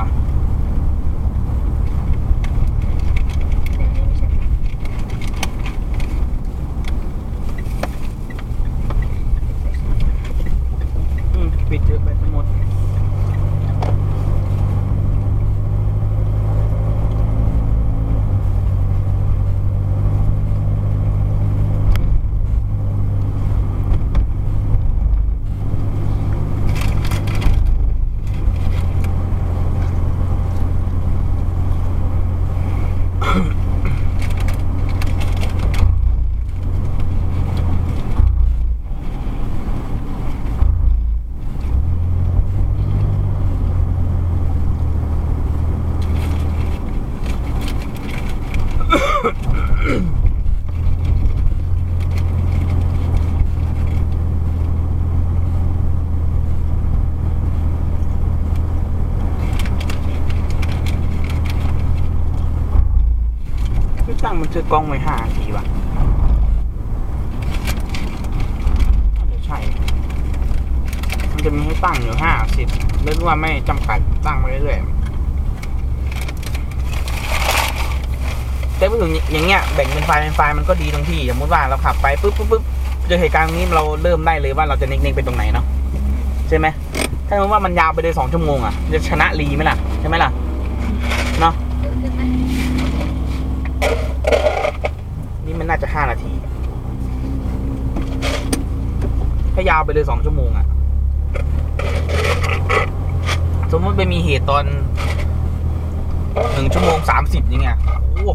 Пока. ตั้งมันซื้อกล้องไว้ห้าทีว่ะน่าจะใช่ มันจะมีให้ตั้งอยู่ห้าสิบเรียกว่าไม่จำกัดตั้งไปเรื่อยๆแต่พูดถึงอย่างเงี้ยแบ่งเป็นไฟล์เป็นไฟล์มันก็ดีตรงที่สมมติว่าเราขับไปปุ๊บปุ๊บปุ๊บเจอเหตุการณ์นี้เราเริ่มได้เลยว่าเราจะเน็งๆไปตรงไหนเนาะใช่ไหมถ้าสมมติว่ามันยาวไปเลยสองชั่วโมงอะจะชนะรีไหมล่ะใช่ไหมล่ะเนาะ น่าจะห้านาที ถ้ายาวไปเลยสองชั่วโมงอะสมมติไปมีเหตุตอนหนึ่งชั่วโมงสามสิบยังไงโอ้